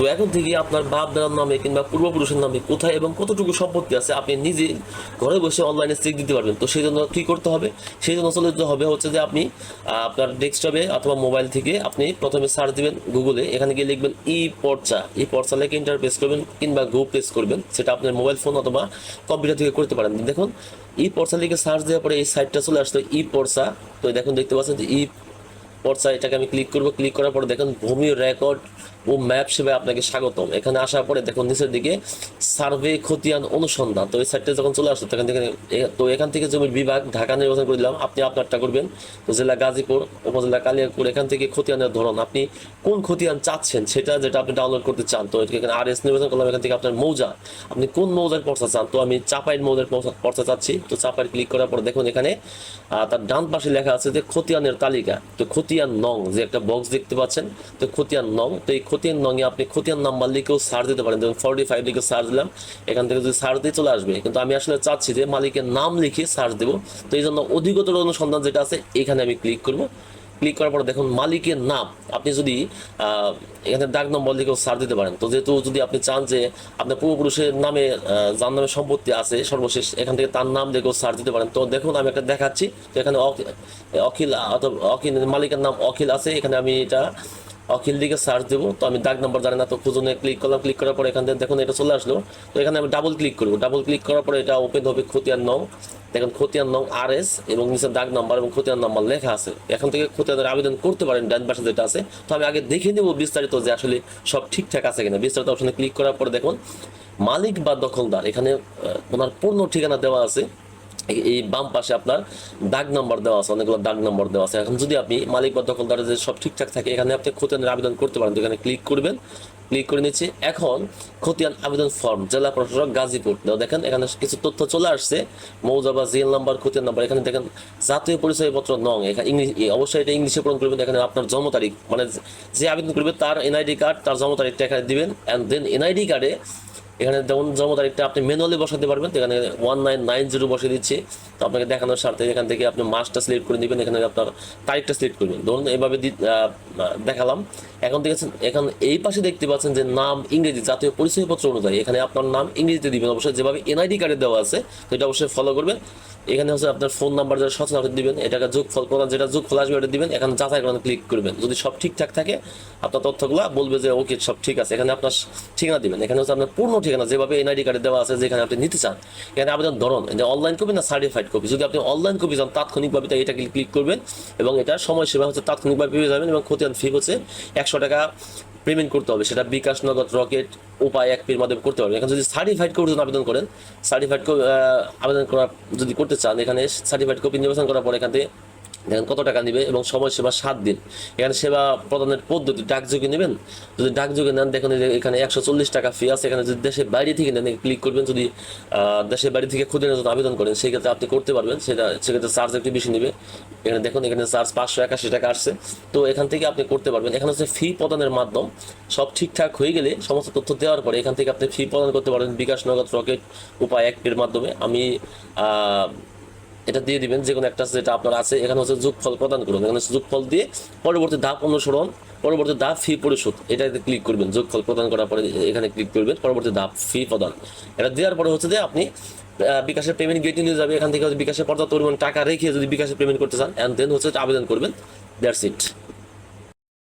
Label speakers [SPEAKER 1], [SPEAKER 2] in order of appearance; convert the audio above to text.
[SPEAKER 1] তো এখন থেকে আপনার বাপ দাদার নামে কিংবা পূর্বপুরুষের নামে কোথায় এবং কতটুকু সম্পত্তি আছে আপনি নিজে ঘরে বসে অনলাইনে চেক দিতে পারবেন। তো সেই জন্য কী করতে হবে? সেই জন্য যেতে হবে হচ্ছে যে আপনি আপনার ডেস্কটপে অথবা মোবাইল থেকে আপনি প্রথমে সার্চ দিবেন গুগলে এখানে গিয়ে লিখবেন ই পর্চা ই পর্চা লিখে ইন্টার প্রেস করবেন কিংবা গো প্রেস করবেন। সেটা আপনার মোবাইল ফোন অথবা কম্পিউটার থেকে করতে পারেন। দেখুন ই পর্চা লিখে সার্চ দেওয়ার পরে এই সাইটটা চলে আসতো ই পর্চা তো দেখুন, দেখতে পাচ্ছেন যে ই পর্চা এটাকে আমি ক্লিক করব। ক্লিক করার পরে দেখুন ভূমি রেকর্ড ও ম্যাপ সেবায় আপনাকে স্বাগতম। এখানে আসার পরে দেখুন নিচের দিকে সার্ভে খতিয়ান অনুসন্ধান। তো এই সাইটটা যখন চলে আসতো তখন থেকে তো এখান থেকে জমির বিভাগ ঢাকা নির্বাচন করে দিলাম। আপনি আপনারটা করবেন। তো জেলা গাজীপুর, উপজেলা কালিয়াপুর এখান থেকে খতিয়ানের ধরন। আপনি কোন খতিয়ান চাচ্ছেন সেটা যেটা আপনি ডাউনলোড করতে চান, তো এখানে আর এস নির্বাচন করলাম। এখান থেকে আপনার মৌজা। আপনি কোন মৌজার পর্চা চান? তো আমি চাপাইয়ের মৌজার পর্চা- চাচ্ছি। তো চাপাইয়ের ক্লিক করার পর দেখুন এখানে তার ডান পাশে লেখা আছে যে খতিয়ানের তালিকা। তো খতিয়ান নং যে একটা বক্স দেখতে পাচ্ছেন, তো খতিয়ান নং, তো এই খতিয়ান নং এ আপনি খতিয়ান নাম্বার লিখেও সার্চ দিতে পারেন। যেমন ফর্টি ফাইভ লিখে সার্চ দিলাম, এখান থেকে যদি সার্চ দিয়ে চলে আসবে, কিন্তু আমি আসলে চাচ্ছি যে মালিকের নাম লিখে সার্চ দেবো। তো এই জন্য অধিকতর অনুসন্ধান যেটা আছে, এখানে আমি ক্লিক করব। ক্লিক করার পর দেখুন মালিকের নাম। আপনি যদি এখানে ডাক নম্বর লিখেও সার দিতে পারেন। তো যেহেতু যদি আপনি চান যে আপনার পূর্বপুরুষের নামে যার নামে সম্পত্তি আছে, সর্বশেষ এখান থেকে তার নাম লিখেও সার দিতে পারেন। তো দেখুন আমি একটা দেখাচ্ছি। তো এখানে অখিল, অথবা অখিল, মালিকের নাম অখিল আছে। এখানে আমি এটা অখিল দিকে সার্চ দেবো। তো আমি দাগ নাম্বার জানি না, তো খুঁজনে ক্লিক করলাম। ক্লিক করার পরে এখান থেকে দেখুন এটা চলে আসলো। তো এখানে আমি ডাবল ক্লিক করব। ডাবল ক্লিক করার পরে এটা ওপেন হবে খতিয়ান নং। দেখুন খতিয়ান নং আর এস এবং নিচে দাগ নাম্বার এবং খতিয়ান নাম্বার লেখা আছে। এখন থেকে খতিয়ানের আবেদন করতে পারেন, ডান পাশে যেটা আছে। তো আমি আগে দেখে নেব বিস্তারিত যে আসলে সব ঠিকঠাক আছে কিনা। বিস্তারিত অপশনে ক্লিক করার পরে দেখুন, মালিক বা দখলদার, এখানে ওনার পূর্ণ ঠিকানা দেওয়া আছে। এই- বাম পাশে আপনার দাগ নাম্বার দেওয়া আছে, অনেকগুলো দাগ নাম্বার দেওয়া আছে। এখন যদি আপনি মালিক বা দখলদারের যে সব ঠিকঠাক থাকে, এখানে আপনি খতিয়ানের আবেদন করতে পারেন। তো এখানে ক্লিক করবেন ক্লিক করে নিচ্ছি এখন খতিয়ান আবেদন ফর্ম জেলা প্রশাসক গাজীপুর। দেখেন, এখানে কিছু তথ্য চলে আসছে। মৌজা বা জিএল নাম্বার, খতিয়ান নাম্বার, এখানে দেখেন জাতীয় পরিচয়পত্র নং এখানে ইংলিশ অবশ্যই এটা ইংলিশে পূরণ করবেন। এখানে আপনার জন্ম তারিখ মানে যে আবেদন করবে তার এনআইডি কার্ড তার জন্ম তারিখটা এখানে দিবেন। অ্যান্ড দেন এনআইডি কার্ডে এখানে যেমন জন্ম তারিখটা আপনি ম্যানুয়ালি বসাতে পারবেন, এখানে ওয়ান নাইন নাইন জিরো বসিয়ে দিচ্ছি। তো আপনাকে দেখানোর স্বার্থে এখান থেকে আপনি মাসটা সিলেক্ট করে নেবেন, এখানে আপনার তারিখটা সিলেক্ট করবেন। ধরুন এভাবে দেখালাম। এখন থেকে এখন এই পাশে দেখতে পাচ্ছেন যে নাম ইংরেজি জাতীয় পরিচয়পত্র অনুযায়ী এখানে আপনার নাম ইংরেজিতে দিবেন। অবশ্যই যেভাবে এনআইডি কার্ডে দেওয়া আছে তো এটা অবশ্যই ফলো করবেন। এখানে হচ্ছে আপনার ফোন নাম্বার যেটা সচরাচর দিবেন। এটাকে যোগ ফল প্রদান যেটা যোগ ফল আসবে, এটা দিবেন। এখানে যাচাই করেন ক্লিক করবেন। যদি সব ঠিকঠাক থাকে, আপনার তথ্যগুলো বলবে যে, ওকে, সব ঠিক আছে। এখানে আপনার ঠিকানা দিবেন। এখানে হচ্ছে আপনার পূর্ণ যেভাবে এনআইডি কার্ডে দেওয়া আছে, যেখানে আপনি নিতে চান, এখানে আবেদন ধরন যে অনলাইন কপি না সার্টিফাইড কপি যদি আপনি অনলাইন কপি চান, তাৎক্ষণিকভাবে তাই এটা ক্লিক করবেন এবং এটা সময়সীমা হচ্ছে তাৎক্ষণিকভাবে পেয়ে যাবেন এবং খতিয়ান ফি হচ্ছে একশো টাকা পেমেন্ট করতে হবে। সেটা বিকাশ নগদ রকেট, উপায় এক পির মাধ্যমে করতে পারবেন। এখন যদি সার্টিফাইড কপি যদি আবেদন করেন সার্টিফাইড আবেদন করা যদি করতে চান, এখানে সার্টিফাইড কপি নির্বাচন করার পর এখান থেকে দেখেন কত টাকা নেবে এবং সময় সেবা সাত দিন। এখানে সেবা প্রদানের পদ্ধতি ডাকযোগে নেবেন? যদি ডাকযোগে নেন, দেখেন এখানে একশো চল্লিশ টাকা ফি আছে। এখানে যদি দেশের বাইরে থেকে নেন ক্লিক করবেন। যদি দেশের বাইরে থেকে খুদে জন্য আবেদন করেন, সেই ক্ষেত্রে আপনি করতে পারবেন। সেটা, সেক্ষেত্রে চার্জ একটু বেশি নেবে। এখানে দেখুন, এখানে চার্জ পাঁচশো একাশি টাকা আসছে। তো এখান থেকে আপনি করতে পারবেন। এখানে হচ্ছে ফি প্রদানের মাধ্যম। সব ঠিকঠাক হয়ে গেলে সমস্ত তথ্য দেওয়ার পরে এখান থেকে আপনি ফি প্রদান করতে পারবেন। বিকাশ নগদ, রকেট উপায় এর মাধ্যমে। আমি এটা দিয়ে দিবেন যে কোনো একটা যেটা আপনার আছে, এখানে হচ্ছে যোগফল প্রদান করুন। এখানে যোগফল দিয়ে পরবর্তী ধাপ অনুসরণ, পরবর্তী ধাপ ফি পরিশোধ। এটাতে ক্লিক করবেন, যোগফল প্রদান করার পরে এখানে ক্লিক করবেন, পরবর্তী ধাপ ফি প্রদান। এটা দেওয়ার পরে হচ্ছে যে আপনি বিকাশের পেমেন্ট গেটে নিয়ে যাবে, এখান থেকে বিকাশের পর্যাপ্ত পরিমাণ টাকা রেখে যদি বিকাশে পেমেন্ট করতে চান অ্যান্ড দেন হচ্ছে আবেদন করবেন দ্যাটস ইট